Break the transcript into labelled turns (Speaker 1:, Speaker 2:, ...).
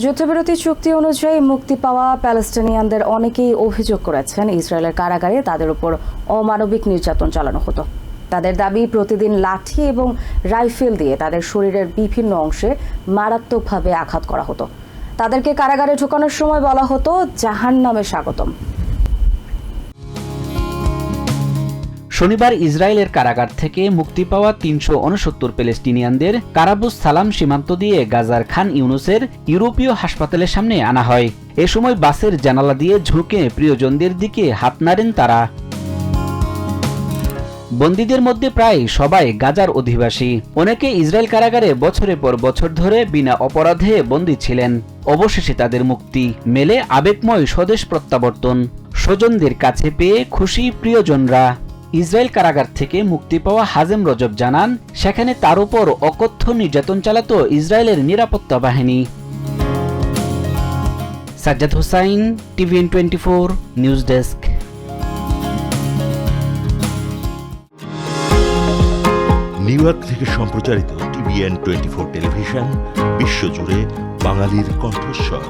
Speaker 1: যুদ্ধবিরতি চুক্তি অনুযায়ী মুক্তি পাওয়া প্যালেস্টিনিয়ানদের অনেকেই অভিযোগ করেছেন ইসরায়েলের কারাগারে তাদের উপর অমানবিক নির্যাতন চালানো হতো। তাদের দাবি, প্রতিদিন লাঠি এবং রাইফেল দিয়ে তাদের শরীরের বিভিন্ন অংশে মারাত্মকভাবে আঘাত করা হতো। তাদেরকে কারাগারে ঢোকানোর সময় বলা হতো জাহান নামে স্বাগতম।
Speaker 2: শনিবার ইসরায়েলের কারাগার থেকে মুক্তি পাওয়া তিনশো উনসত্তর প্যালেস্টিনিয়ানদের কারাবুস সালাম সীমান্ত দিয়ে গাজার খান ইউনুসের ইউরোপীয় হাসপাতালের সামনে আনা হয়। এ সময় বাসের জানালা দিয়ে ঝুঁকে প্রিয়জনদের দিকে হাত নাড়েন তারা। বন্দীদের মধ্যে প্রায় সবাই গাজার অধিবাসী। অনেকে ইসরায়েল কারাগারে বছরের পর বছর ধরে বিনা অপরাধে বন্দী ছিলেন। অবশেষে তাদের মুক্তি মেলে আবেগময় স্বদেশ প্রত্যাবর্তন। স্বজনদের কাছে পেয়ে খুশি প্রিয়জনরা। ইসরায়েল কারাগার থেকে মুক্তি পাওয়া হাজেম রজব জানান, সেখানে তার উপর অকথ্য নির্যাতন চালাতো ইসরায়েলের নিরাপত্তা বাহিনী। Sajjad Hossain, TVN twenty four news desk.
Speaker 3: New York থেকে সম্প্রচারিত টিভিএন টোয়েন্টি ফোর টেলিভিশন, বিশ্বজুড়ে বাঙালির কণ্ঠস্বর।